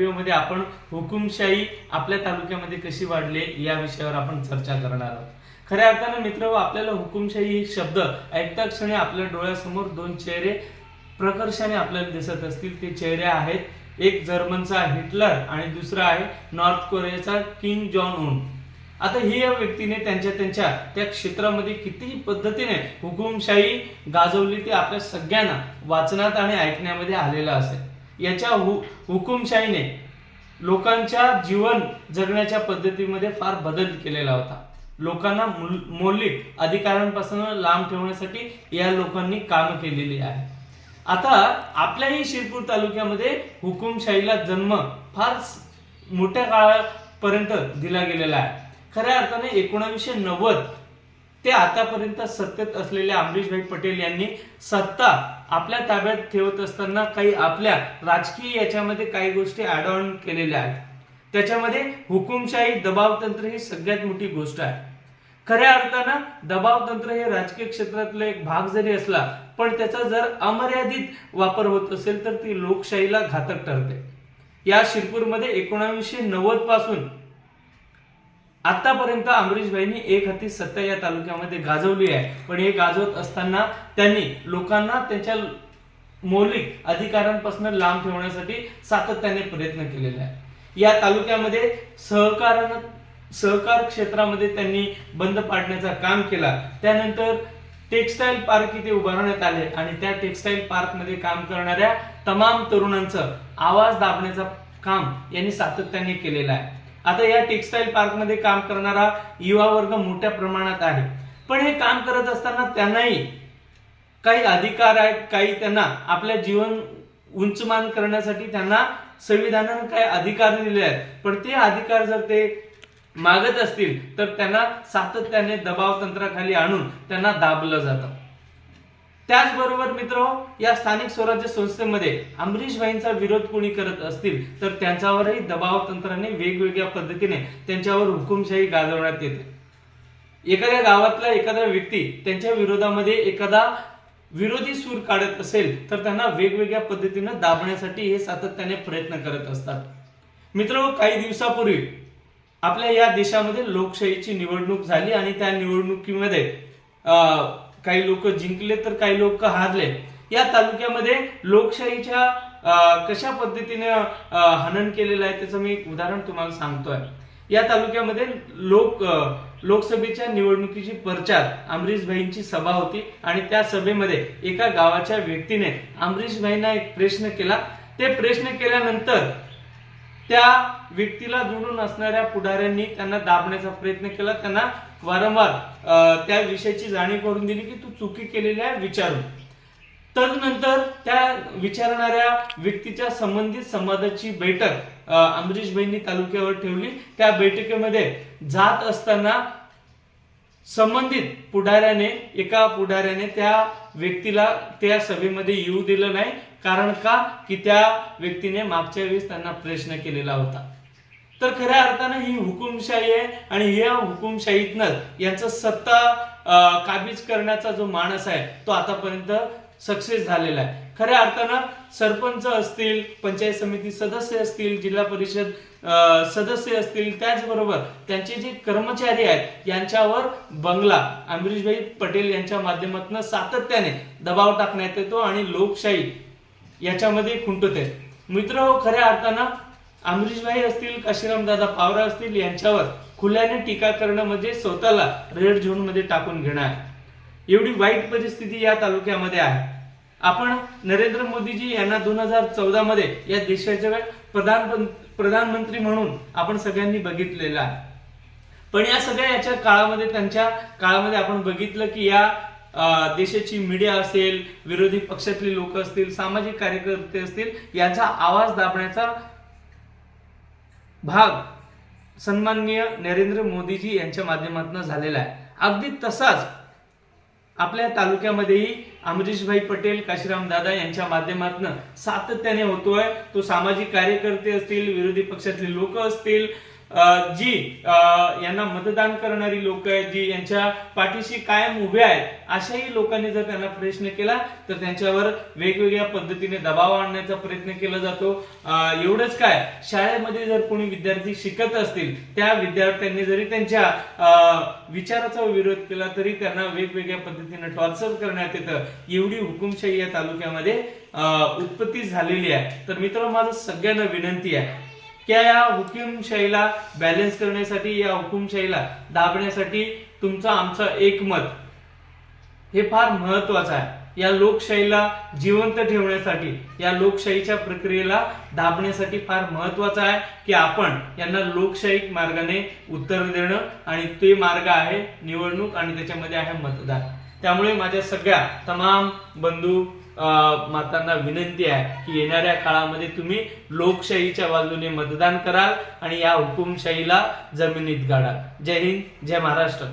व्हिडिओमध्ये आपण हुकुमशाही आपल्या तालुक्यामध्ये कशी वाढली या विषयावर आपण चर्चा करणार आहोत. खऱ्या अर्थानं मित्र आपल्याला हुकुमशाही हे शब्द ऐकता क्षणी आपल्या डोळ्यासमोर दोन चेहरे प्रकर्षाने आपल्याला दिसत असतील. ते चेहरे आहेत एक जर्मनचा हिटलर आणि दुसरा आहे नॉर्थ कोरियाचा किंग जॉन उन आता ही या व्यक्तीने त्यांच्या त्यांच्या त्या क्षेत्रामध्ये कितीही पद्धतीने हुकुमशाही गाजवली ते आपल्या सगळ्यांना वाचनात आणि ऐकण्यामध्ये आलेलं असेल. याच्या हु हुकुमशाहीने लोकांच्या जीवन जगण्याच्या पद्धतीमध्ये फार बदल केलेला होता. लोकांना मौलिक अधिकारांपासून लांब ठेवण्यासाठी या लोकांनी काम केलेली आहे आता आपल्याही शिरपूर तालुक्यामध्ये हुकुमशाहीला जन्म फार मोठ्या काळापर्यंत दिला गेलेला आहे. खऱ्या अर्थाने एकोणावीसशे नव्वद ते आतापर्यंत सत्तेत असलेल्या अमरीशभाई पटेल यांनी सत्ता आपल्या ताब्यात ठेवत असताना काही आपल्या राजकीय याच्यामध्ये काही गोष्टी ऍड ऑन केलेल्या आहेत. त्याच्यामध्ये हुकुमशाही दबावतंत्र ही सगळ्यात मोठी गोष्ट आहे. खऱ्या अर्थानं दबावतंत्र हे राजकीय क्षेत्रातला एक भाग जरी असला पण त्याचा जर अमर्यादित वापर होत असेल तर ती लोकशाहीला घातक ठरते. या शिरपूरमध्ये एकोणावीसशे नव्वदपासून आतापर्यंत अमरीशभाईंनी एक हाती सत्ता या तालुक्यामध्ये गाजवली आहे. पण हे गाजवत असताना त्यांनी लोकांना त्यांच्या मौलिक अधिकारांपासून लांब ठेवण्यासाठी सातत्याने प्रयत्न केलेले आहे या तालुक्यामध्ये सहकारानं सहकार क्षेत्रामध्ये त्यांनी बंद पाडण्याचा काम केला. त्यानंतर टेक्सटाईल पार्क इथे उभारण्यात आले आणि त्या टेक्सटाईल पार्कमध्ये काम करणाऱ्या तमाम तरुणांचं आवाज दाबण्याचं काम यांनी सातत्याने केलेलं आहे. आता या टेक्सटाईल पार्कमध्ये काम करणारा युवा वर्ग मोठ्या प्रमाणात आहे. पण हे काम करत असताना त्यांनाही काही अधिकार आहेत काही त्यांना आपल्या जीवन उंचमान करण्यासाठी त्यांना संविधानानं काही अधिकार दिले आहेत. पण ते अधिकार जर ते मागत असतील तर त्यांना सातत्याने दबाव तंत्राखाली आणून त्यांना दाबलं जातं. त्याचबरोबर मित्र या स्थानिक स्वराज्य संस्थेमध्ये अमरीशभाईंचा विरोध कोणी करत असतील तर त्यांच्यावरही दबाव तंत्राने वेगवेगळ्या पद्धतीने त्यांच्यावर हुकुमशाही गाजवण्यात येते. एखाद्या गावातला एखादा व्यक्ती त्यांच्या विरोधामध्ये एखादा विरोधी सूर काढत असेल तर त्यांना वेगवेगळ्या पद्धतीने दाबण्यासाठी हे सातत्याने प्रयत्न करत असतात. मित्र काही दिवसापूर्वी आपल्या या देशामध्ये लोकशाहीची निवडणूक झाली आणि त्या निवडणुकीमध्ये अं, काही लोक जिंकले तर काही लोक हारले. या तालुक्यामध्ये लोकशाहीच्या कशा पद्धतीने हनन केलेलं आहे त्याचं मी एक उदाहरण तुम्हाला सांगतोय. या तालुक्यामध्ये लोक लोकसभेच्या निवडणुकीची प्रचार अमरीशभाईंची सभा होती आणि त्या सभेमध्ये एका गावाच्या व्यक्तीने अमरीशभाईंना एक प्रश्न केला. ते प्रश्न केल्यानंतर त्या व्यक्तीला जोडून असणाऱ्या पुढाऱ्यांनी त्यांना दाबण्याचा प्रयत्न केला. त्यांना वारंवार त्या विषयाची जाणीव करून दिली की तू चुकी केलेली आहे विचारून. तदनंतर त्या विचारणाऱ्या व्यक्तीच्या संबंधित संवादाची बैठक अमरीश बहिणी तालुक्यावर ठेवली. त्या बैठकीमध्ये जात असताना संबंधित पुढाऱ्याने एका पुढाऱ्याने त्या व्यक्तीला त्या सभेमध्ये येऊ दिलं नाही. कारण का? की त्या व्यक्तीने मागच्या वेळेस त्यांना प्रश्न केलेला होता. तर खऱ्या अर्थानं ही हुकुमशाही आहे आणि या हुकुमशाहीतनं यांचं सत्ता काबीज करण्याचा जो माणस आहे तो आतापर्यंत सक्सेस झालेला आहे. खऱ्या अर्थानं सरपंच असतील पंचायत समिती सदस्य असतील जिल्हा परिषद सदस्य असतील त्याचबरोबर त्यांचे जे कर्मचारी आहेत यांच्यावर बंगला. अमरीशभाई पटेल यांच्या माध्यमातून सातत्याने दबाव टाकण्यात येतो आणि लोकशाही याच्यामध्ये खुंटते मित्र हो खऱ्या अर्थानं अमरीशभाई असतील काशीराम दादा पावरा असतील यांच्यावर खुल्याने टीका करणं म्हणजे स्वतःला रेड झोनमध्ये टाकून घेणं आहे. एवढी वाईट परिस्थिती या तालुक्यामध्ये आहे. आपण नरेंद्र मोदीजी यांना दोन हजार चौदा मध्ये या देशाच्या प्रधान प्रधानमंत्री म्हणून आपण सगळ्यांनी बघितलेलं आहे. पण या सगळ्या याच्या काळामध्ये त्यांच्या काळामध्ये आपण बघितलं की या देशाची मीडिया असेल विरोधी पक्षातली लोक असतील सामाजिक कार्यकर्ते असतील यांचा आवाज दाबण्याचा भाग सन्माननीय नरेंद्र मोदीजी यांच्या माध्यमातून झालेला आहे. अगदी तसाच आपल्या तालुक्यामध्येही अमरीशभाई पटेल काशीराम दादा यांच्या माध्यमातून सातत्याने होतोय. तो सामाजिक कार्यकर्ते असतील विरोधी पक्षातले लोक असतील जी अं, यांना मतदान करणारी लोक आहेत जी यांच्या पाठीशी कायम उभे आहेत अशाही लोकांनी जर त्यांना प्रश्न केला तर त्यांच्यावर वेगवेगळ्या पद्धतीने दबाव आणण्याचा प्रयत्न केला जातो. एवढंच काय शाळेमध्ये जर कोणी विद्यार्थी शिकत असतील त्या विद्यार्थ्यांनी जरी त्यांच्या अं, विचाराचा विरोध केला तरी त्यांना वेगवेगळ्या पद्धतीने टॉर्चर करण्यात येतं. एवढी हुकुमशाही या तालुक्यामध्ये उत्पत्ती झालेली आहे. तर मित्र माझं सगळ्यांना विनंती आहे त्या या हुकुमशाहीला बॅलन्स करण्यासाठी या हुकुमशाहीला दाबण्यासाठी तुमचं आमचं एकमत? हे फार महत्वाचं आहे. या लोकशाहीला जिवंत ठेवण्यासाठी या लोकशाहीच्या प्रक्रियेला दाबण्यासाठी फार महत्वाचं आहे की आपण यांना लोकशाही मार्गाने उत्तर देणं आणि ते मार्ग आहे निवडणूक आणि त्याच्यामध्ये आहे मतदान. त्यामुळे माझ्या सगळ्या तमाम बंधू मातांना विनंती आहे की येणाऱ्या काळामध्ये तुम्ही लोकशाहीच्या बाजूने मतदान कराल आणि या हुकुमशाहीला जमिनीत गाडाल. जय हिंद जय महाराष्ट्र.